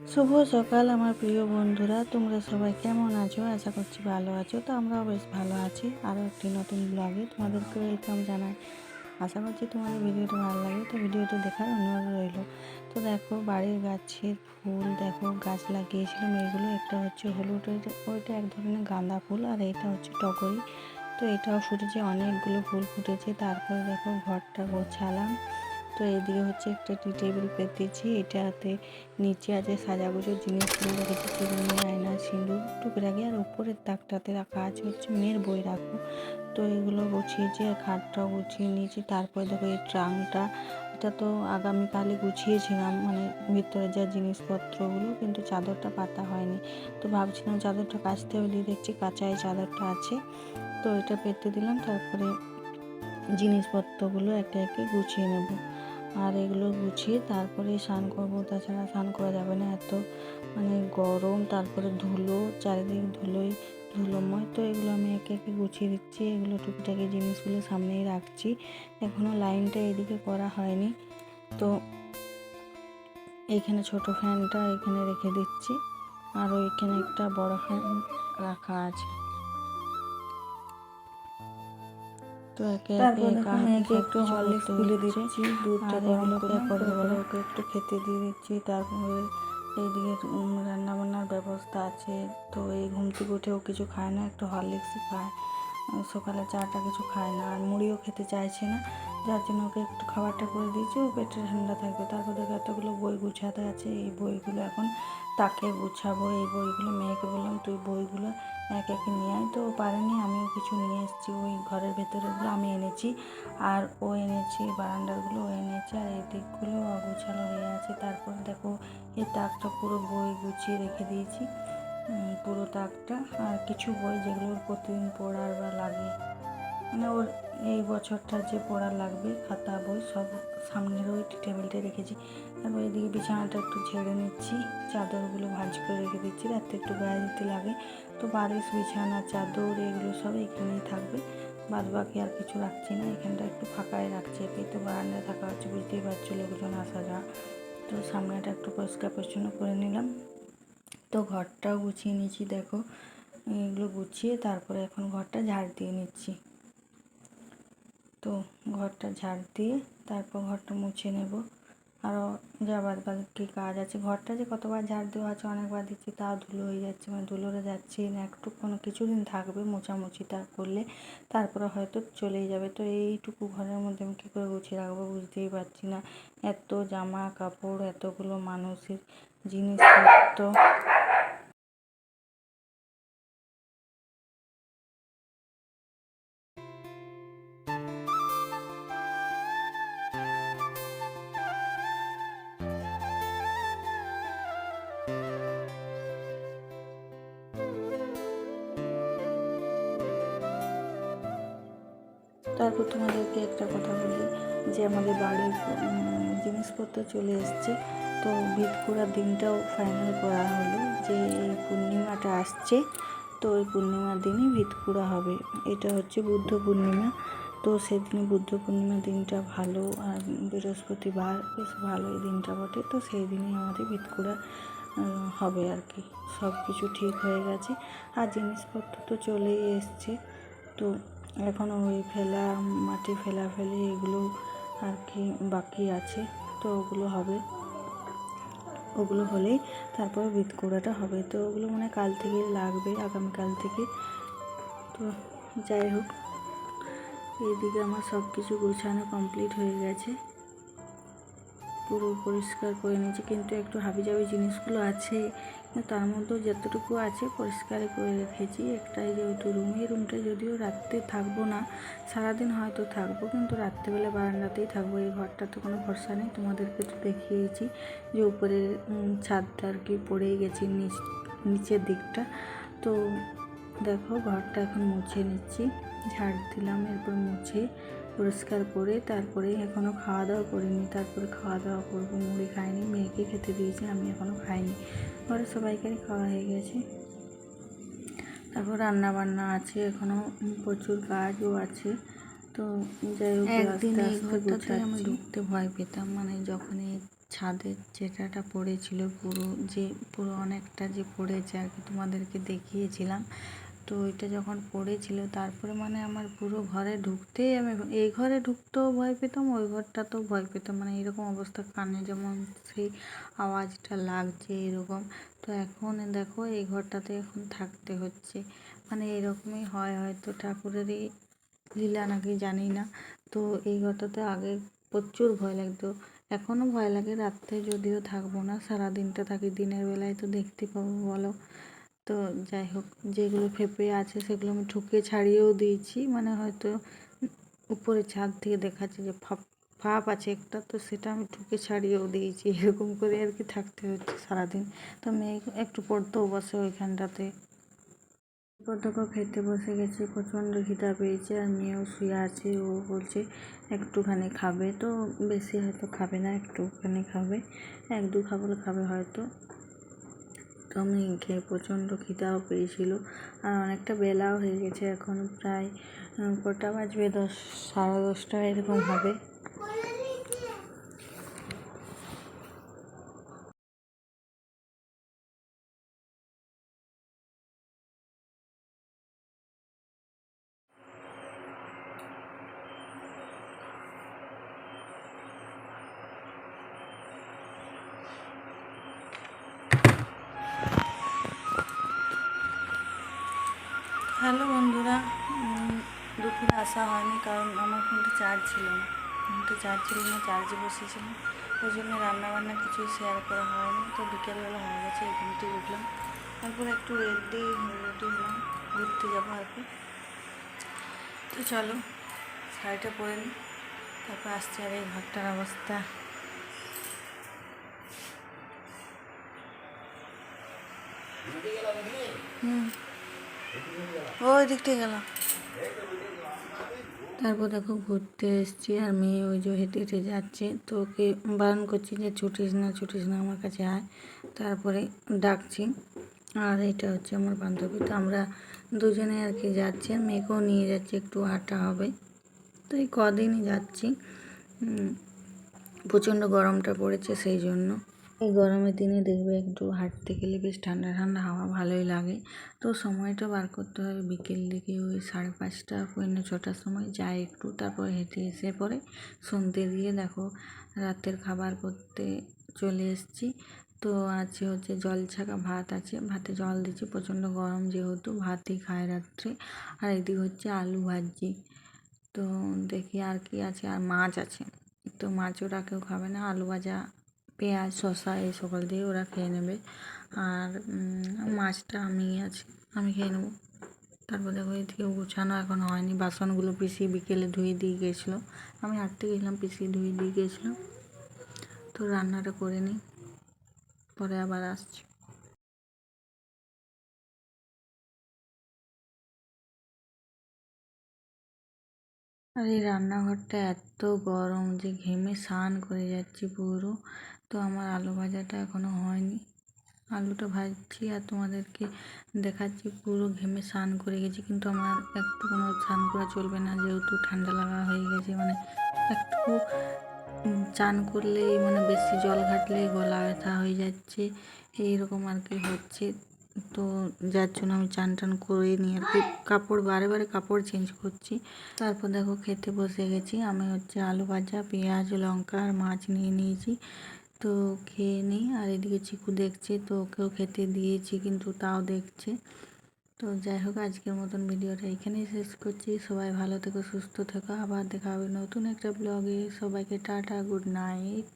শুভ সকাল আমার প্রিয় বন্ধুরা, তোমরা সবাই কেমন আছো? আশা করছি ভালো আছো। তো আমরাও বেশ ভালো আছি। আরও একটি নতুন ব্লগে তোমাদেরকে ওয়েলকাম জানাই। আশা করছি তোমাদের ভিডিওটা ভালো লাগে। তো ভিডিওটা দেখার অনুরোধ রইল। তো দেখো, বাড়ির গাছের ফুল, দেখো, গাছ লাগিয়েছিলাম এগুলো একটা হচ্ছে হলুদ, ওইটা- এক ধরনের গাঁদা ফুল, আর এটা হচ্ছে টগরি। তো এটাও ফুটেছে, অনেকগুলো ফুল ফুটেছে। তারপরে দেখো, ঘরটা গোছালাম। তো এদিকে হচ্ছে একটা টি টেবিল পেতেছি এটাতে নিচে আছে সাজাগুজোর জিনিসগুলো রেখেছি আয়না, সিঁদুর, টুকরাকি। আর উপরের তাকটাতে রাখা আছে হচ্ছে মেয়ের বই রাখব। তো এগুলো গুছিয়েছি আর খাটটাও গুছিয়ে নিয়েছি। তারপরে দেখো এই ট্রাঙ্কটা এটা তো আগামীকালই গুছিয়েছিলাম। মানে ভিতরে যা জিনিসপত্রগুলো, কিন্তু চাদরটা পাতা হয়নি। তো ভাবছিলাম চাদরটা কাচতে দিয়ে দেখছি কাঁচাই চাদরটা আছে। তো এটা পেতে দিলাম। তারপরে জিনিসপত্রগুলো একে একে গুছিয়ে নেব। আর এগুলো গুছিয়ে তারপরে স্নান করব। তাছাড়া স্নান করা যাবে না এত মানে গরম। তারপরে ধুলো, চারিদিক ধুলোই, ধুলোময়। তো এগুলো আমি একে একে গুছিয়ে দিচ্ছি। এগুলো টুকিটাকি জিনিসগুলো সামনেই রাখছি। এখনও লাইনটা এদিকে করা হয়নি। তো এইখানে ছোট ফ্যানটা এখানে রেখে দিচ্ছি। আর ওইখানে একটা বড় ফ্যান রাখা আছে। তো একে একে মেয়েকে একটু হরলিক্স গুলে দিচ্ছি দুধটা গরম করে করে বলে। ওকে একটু খেতে দিয়ে দিচ্ছি। তারপরে এইদিকে রান্না বান্নার ব্যবস্থা আছে। তো এই ঘুম থেকে উঠেও কিছু খায় না একটু হরলিক্সই খায়। সকালে চাটা কিছু খায় না আর মুড়িও খেতে চাইছে না। যার জন্য ওকে একটু খাবারটা করে দিয়েছি, ও পেটে ঠান্ডা থাকবে। তারপর দেখো এতগুলো বই গুছাতে আছে, এই বইগুলো এখন তাকে গুছাবো, এই বইগুলো মেয়েকে বললাম, তুই বইগুলো এক একে নিয়ে আয়। তো পারেনি, আমিও কিছু নিয়ে এসেছি, ওই ঘরের ভেতরেগুলো আমি এনেছি, আর ও এনেছি বারান্দারগুলো ও এনেছে, আর এই দিকগুলো অগোছালো হয়ে আছে। তারপর দেখো এই তাকটা পুরো বই গুছিয়ে রেখে দিয়েছি পুরো তাকটা, আর কিছু বই যেগুলো প্রতিদিন পড়ার বা লাগে। মানে ওর এই বছরটা যে পড়া লাগবে, খাতা, বই সব সামনের ওই টেবিলটা রেখেছি। তারপর এদিকে বিছানাটা একটু ঝেড়ে নিচ্ছি, চাদরগুলো ভাঁজ করে রেখে দিচ্ছি রাত্রে একটু গায়ে দিতে লাগে। তো বালিশ, বিছানা, চাদর এগুলো সব এখানেই থাকবে। বাদ বাকি আর কিছু রাখছি না, এখানটা একটু ফাঁকায় রাখছি। একেই তো বারান্দায় থাকা হচ্ছে, বুঝতেই পারছ লোকজন আসা যাওয়া। তো সামনেটা একটু পরিষ্কার পরিচ্ছন্ন করে নিলাম। তো ঘরটাও গুছিয়ে নিয়েছি, দেখো। এগুলো গুছিয়ে তারপরে এখন ঘরটা ঝাড় দিয়ে নিচ্ছি। তো ঘরটা ঝাড় দিয়ে তারপর ঘরটা মুছে নেব। আরও যা বাদ বাকি কাজ আছে। ঘরটা যে কতবার ঝাড় দেওয়া আছে, অনেকবার দিচ্ছি, তাও ধুলো হয়ে যাচ্ছে। মানে ধুলোরে যাচ্ছে না, একটু কোনো কিছুদিন থাকবে মোছামুছিটা করলে, তারপরে হয়তো চলেই যাবে। তো এইটুকু ঘরের মধ্যে আমি কী করে গুছিয়ে রাখব বুঝতেই পারছি না। এত জামা কাপড়, এতগুলো মানুষের জিনিসপত্র তারপর তোমাদেরকে একটা কথা বলি, যে আমাদের বাড়ির জিনিসপত্র চলে এসছে। তো ভিত করার দিনটাও ফাইনাল করা হলো, যে এই পূর্ণিমাটা আসছে। তো ওই পূর্ণিমার দিনই ভিত করা হবে। এটা হচ্ছে বুদ্ধ পূর্ণিমা। তো সেদিনে বুদ্ধ পূর্ণিমার দিনটা ভালো, আর বৃহস্পতিবার বেশ ভালো এই দিনটা বটে। তো সেই দিনই আমাদের ভিত করা হবে আর কি। সব কিছু ঠিক হয়ে গেছে। আর জিনিসপত্র তো চলেই এসছে। তো এখনও ওই ফেলা, মাটি ফেলা ফেলি এগুলো আর কি বাকি আছে। তো ওগুলো হবে। ওগুলো হলেই তারপর ভিত কোড়াটা হবে। তো ওগুলো মানে কাল থেকে লাগবে, আগামীকাল থেকে। তো যাই হোক, এইদিকে আমার সব কিছু গোছানো কমপ্লিট হয়ে গেছে। পুরো পরিষ্কার করে নিয়েছি। কিন্তু একটু হাবিজাবি জিনিসগুলো আছে। তার মধ্যেও যতটুকু আছে পরিষ্কার করে রেখেছি। একটাই যেহেতু রুম এই রুমটা যদিও রাত্রে থাকব না, সারাদিন হয়তো থাকব, কিন্তু রাত্রেবেলা বারান্দাতেই থাকব। এই ঘরটা তো কোনো ভরসা নেই, তোমাদেরকে তো দেখিয়েছি যে উপরে ছাদটা আর কি পড়েই গেছে নিচ, নিচের দিকটা। তো দেখো, ঘরটা এখন মুছে নিচ্ছি, ঝাড় দিলাম, এরপর মুছে পরিষ্কার করে তারপরে এখনও খাওয়া দাওয়া করিনি। তারপরে খাওয়া দাওয়া করব মুড়ি খাইনি মেয়েকে খেতে দিয়েছি আমি এখনও খাইনি। ঘরে সবাইকারই খাওয়া হয়ে গেছে। তারপর রান্না বান্না আছে এখনও প্রচুর কাজও আছে। তো যাই হোক একদিন এই ঘরটাতে আমি ঢুকতে ভয় পেতাম মানে যখন এই ছাদের যেটাটা পড়েছিল পুরো যে পুরো অনেকটা যে পড়েছে আর কি তোমাদেরকে দেখিয়েছিলাম। তো ওইটা যখন পড়েছিল, তারপরে মানে আমার পুরো ঘরে ঢুকতেই আমি এই ঘরে ঢুকতেও ভয় পেতাম, ওই ঘরটাতেও ভয় পেতাম। মানে এরকম অবস্থা কানে যেমন সেই আওয়াজটা লাগছে এরকম। তো এখন দেখো এই ঘরটাতে এখন থাকতে হচ্ছে। মানে এরকমই হয় হয়তো ঠাকুরেরই লীলা নাকি জানি না। তো এই ঘরটাতে আগে প্রচুর ভয় লাগতো। এখনও ভয় লাগে রাত্রে যদিও থাকব না সারা দিনটা থাকি, দিনের বেলায় তো দেখতে পাবো, বলো। তো যাই হোক, যেগুলো ফেপে আছে সেগুলো আমি ঠুকে ছাড়িয়েও দিয়েছি। মানে হয়তো উপরে ছাদ থেকে দেখাচ্ছে যে ফাপ ফাপ আছে একটা, তো সেটা আমি ঠুকে ছাড়িয়েও দিয়েছি। এরকম করে আর কি থাকতে হচ্ছে সারাদিন। তো মেয়ে একটু পড়তেও বসে ওইখানটাতে। এরপর খেতে বসে গেছে, প্রচণ্ড খিদা পেয়েছে আর মেয়েও শুয়ে আছে, ও বলছে একটুখানি খাবে। তো বেশি হয়তো খাবে না, একটুখানি খাবে। এক দু খাবার খাবে হয়তো। আমি খেয়ে প্রচণ্ড খিদাও পেয়েছিল। আর অনেকটা বেলাও হয়ে গেছে, এখন প্রায় কটা বাজবে? দশ, সাড়ে দশটা এরকম হবে। আসা হয়নি কারণ আমার ফোনটা চার্জ ছিল না। ফোনটা চার্জ ছিল না চার্জে বসেছিলাম। ওই জন্য রান্নাবান্না কিছুই শেয়ার করা হয়নি। তো বিকেলবেলা হয়ে গেছে এখান থেকে উঠলাম। তারপর একটু রেডি রেডি হলাম। ঘুরতে যাব আর কি। তো চলো, শাড়িটা পরে নিই তারপর আসছে আর এই ঘরটার অবস্থা। হুম। ওই দিক থেকে গেলাম তারপর দেখো ঘুরতে এসেছি আর মেয়ে ওই যে হেঁটে হেঁটে যাচ্ছে। তো ওকে বারণ করছি যে ছুটিস না ছুটিস না আমার কাছে আয়। তারপরে ডাকছি। আর এটা হচ্ছে আমার বান্ধবী। তো আমরা দুজনে আর কি যাচ্ছি। আর মেয়েকেও নিয়ে যাচ্ছি, একটু হাঁটা হবে। তো এই কদিনই যাচ্ছি। প্রচণ্ড গরমটা পড়েছে সেই জন্য। এই গরমের দিনে দেখবে একটু হাঁটতে গেলে বেশ ঠান্ডা ঠান্ডা হাওয়া ভালোই লাগে। তো সময়টা বার করতে হবে বিকেল দিকে ওই সাড়ে পাঁচটা পৌনে ছটার সময়। যাই একটু, তারপর হেঁটে এসে পরে সন্ধ্যে দিয়ে দেখো রাতের খাবার করতে চলে এসেছি। তো আছে হচ্ছে জল ছাকা ভাত আছে। ভাতে জল দিচ্ছি, প্রচণ্ড গরম যেহেতু, ভাতই খায় রাত্রে। আর এদিকে হচ্ছে আলু ভাজি। তো দেখি আর কি আছে, আর মাছ আছে। তো মাছও কেউ খাবে না, আলু ভাজা পেঁয়াজ, শসা এই সকল দিয়ে ওরা খেয়ে নেবে। আর মাছটা আমি আছি আমি খেয়ে নেব। তারপর দেখো এদিকে গুছানো এখন হয়নি। বাসনগুলো পিসি বিকেলে ধুয়ে দিয়ে গেছিল। আমি হাঁটতে গেছিলাম পিসি ধুয়ে দিয়ে গেছিল। তো রান্নাটা করে নিই, পরে আবার আসছি। আর এই রান্নাঘরটা এত গরম যে ঘেমে স্নান করে যাচ্ছি পুরো। তো আমার আলু ভাজাটা এখনও হয়নি। আলুটা ভাজছি আর তোমাদেরকে দেখাচ্ছি, পুরো ঘেমে স্নান করে গেছি। কিন্তু আমার একটু কোনো স্নান করা চলবে না, যেহেতু ঠান্ডা লাগা হয়ে গেছে। মানে একটু চান করলেই মানে বেশি জল ঘাটলেই গলা ব্যথা হয়ে যাচ্ছে, এইরকম আর কি হচ্ছে। তো যার জন্য আমি চান টান করে নিয়ে আর কি। কাপড় বারে বারে কাপড় চেঞ্জ করছি। তারপর দেখো খেতে বসে গেছি। আমি হচ্ছে আলু ভাজা, পেঁয়াজ, লঙ্কা আর মাছ নিয়ে নিয়েছি। তো খেয়ে নিই, আর এদিকে চিকু দেখছে, তো ওকেও খেতে দিয়েছি, কিন্তু তাও দেখছে। তো যাই হোক, আজকের মতন ভিডিওটা এখানেই শেষ করছি। সবাই ভালো থেকো, সুস্থ থেকো। আবার দেখা হবে নতুন একটা ব্লগে সবাইকে টাটা গুড নাইট